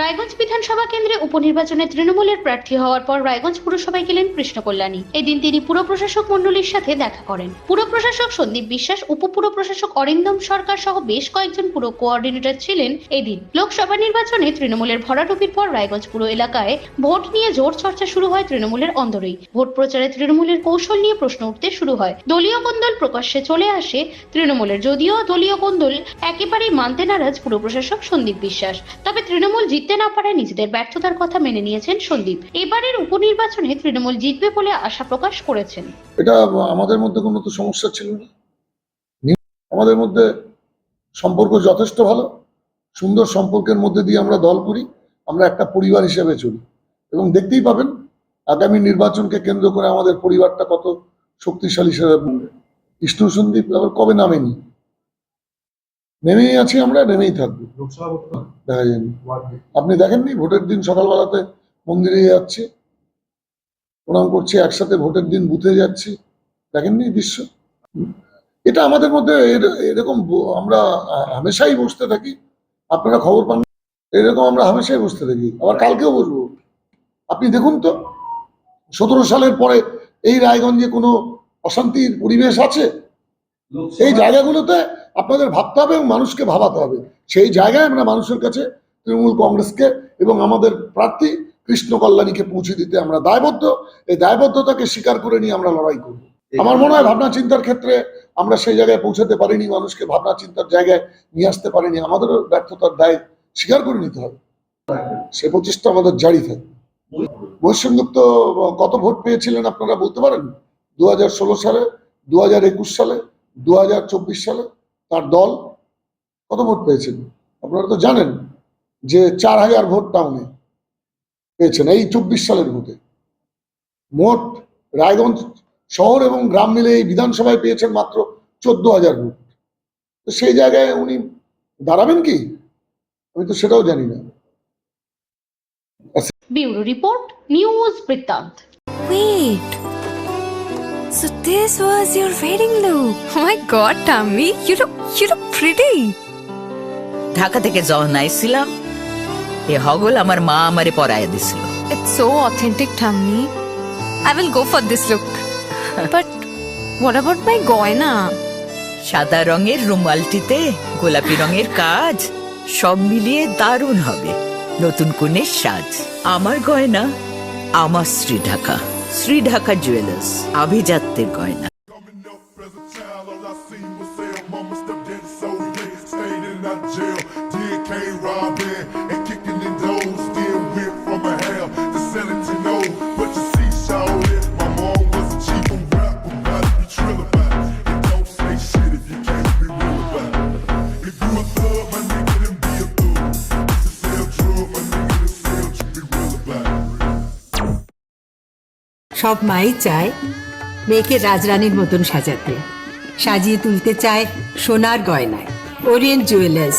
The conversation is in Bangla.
রায়গঞ্জ বিধানসভা কেন্দ্রে উপনির্বাচনে তৃণমূলের প্রার্থী হওয়ার পর রায়গঞ্জ পুরসভায় গেলেন কৃষ্ণ কল্যাণী এদিন তিনি পুর প্রশাসক মণ্ডলীর সাথে দেখা করেন। পুর প্রশাসক সন্দীপ বিশ্বাস উপপুর প্রশাসক অরিন্দম সরকার সহ বেশ কয়েকজন পুর কোঅর্ডিনেটর ছিলেন এদিন। লোকসভা নির্বাচনে তৃণমূলের ভরাডুবির পর রায়গঞ্জ পুর এলাকায় ভোট নিয়ে জোর চর্চা শুরু হয় তৃণমূলের অন্দরেই। ভোট প্রচারে তৃণমূলের কৌশল নিয়ে প্রশ্ন উঠতে শুরু হয়। দলীয় কোন্দল প্রকাশ্যে চলে আসে তৃণমূলের, যদিও দলীয় কোন্দল একেবারেই মানতে নারাজ পুর প্রশাসক সন্দীপ বিশ্বাস। তবে তৃণমূল জিততে না পারায় নিজেদের ব্যর্থতার কথা মেনে নিয়েছেন সন্দীপ। এবারের উপনির্বাচনে তৃণমূল জিতবে বলে আশা প্রকাশ করেছেন। এটা আমাদের মধ্যে কোনো তো সমস্যা ছিল না। আমাদের মধ্যে সম্পর্ক যথেষ্ট ভালো। সুন্দর সম্পর্কের মধ্যে দিয়ে আমরা দল করি, আমরা একটা পরিবার হিসেবে চলি। এবং দেখতেই পাবেন, আগামী নির্বাচনকে কেন্দ্র করে আমাদের পরিবারটা কত শক্তিশালী হিসেবে বিষ্ণু সন্দীপ, আবার কবে নামেনি? নেমেই আছি আমরা নেমেই থাকব। দেখা যায়নি। আপনি দেখেননি? ভোটের দিন সকালবেলাতে মন্দিরে যাচ্ছি। প্রণাম করছি একসাথে ভোটের দিন বুথে যাচ্ছি। দেখেননি দৃশ্য? এটা আমাদের মধ্যে এর- এরকম আমরা হামেশাই বসতে থাকি। আপনারা খবর পান? এরকম আমরা হামেশাই বসতে থাকি। আবার কালকেও বসবো। আপনি দেখুন তো সতেরো সালের পরে এই রায়গঞ্জে কোনো অশান্তির পরিবেশ আছে? এই জায়গাগুলোতে আপনাদের ভাবতে হবে এবং মানুষকে ভাবাতে হবে। সেই জায়গায় আমরা মানুষের কাছে তৃণমূল কংগ্রেসকে এবং আমাদের প্রার্থী কৃষ্ণ কল্যাণীকে পৌঁছে দিতে আমরা দায়বদ্ধ। এই দায়বদ্ধতাকে স্বীকার করে নিয়ে আমরা লড়াই করব। আমার মনে হয় ভাবনা চিন্তার ক্ষেত্রে আমরা সেই জায়গায় পৌঁছাতে পারিনি, মানুষকে ভাবনা চিন্তার জায়গায় নিয়ে আসতে পারিনি। আমাদেরও ব্যর্থতার দায় স্বীকার করে নিতে হবে। সে প্রচেষ্টা আমাদের জারি থাকে বৈষম্যুক্ত কত ভোট পেয়েছিলেন আপনারা বলতে পারেন? দু হাজার ষোলো সালে দু হাজার একুশ সালে দু হাজার চব্বিশ সালে তার দল কত ভোট পেয়েছেন? আপনারা তো জানেন যে চার হাজার ভোট টাউনে পেয়েছেন এই চব্বিশ সালের ভোটে। মোট রায়গঞ্জ শহর এবং গ্রাম মিলে এই বিধানসভায় পেয়েছেন মাত্র চোদ্দ হাজার ভোট। তো সেই জায়গায় উনি দাঁড়াবেন কি? আমি তো সেটাও জানি না। ব্যুরো রিপোর্ট নিউজ বৃত্তান্ত। Wait. So this was your wedding look. Oh my god, Tammy, you look you look pretty. Dhaka থেকে যখন আইছিলাম এ হগল আমার মা আমারে পরায় দিছিল It's so authentic, Tammy. I will go for this look. but what about my goina? সাদা রঙের রুমালটিতে গোলাপি রঙের কাজ সব মিলিয়ে দারুণ হবে নতুন কনের সাজ আমার গয়না আমার শ্রী ঢাকা শ্রী ঢাকা জুয়েলার্স আভিজাত্যের গয়না Did K robbing and kicking in doors. Still went from a hell to selling to know. But you see, shawty, my mom was a chief on rap, about to be trill about it. And don't say shit if you can't be real about it. If you a thug, my nigga, then be a thug. If you sell drugs, my nigga, then sell, you be real about it. সব মাই চায় মেয়েকে রাজরানীর মতন সাজাতে সাজিয়ে তুলতে চায় সোনার গয়নায় ওরিয়েন্ট জুয়েলার্স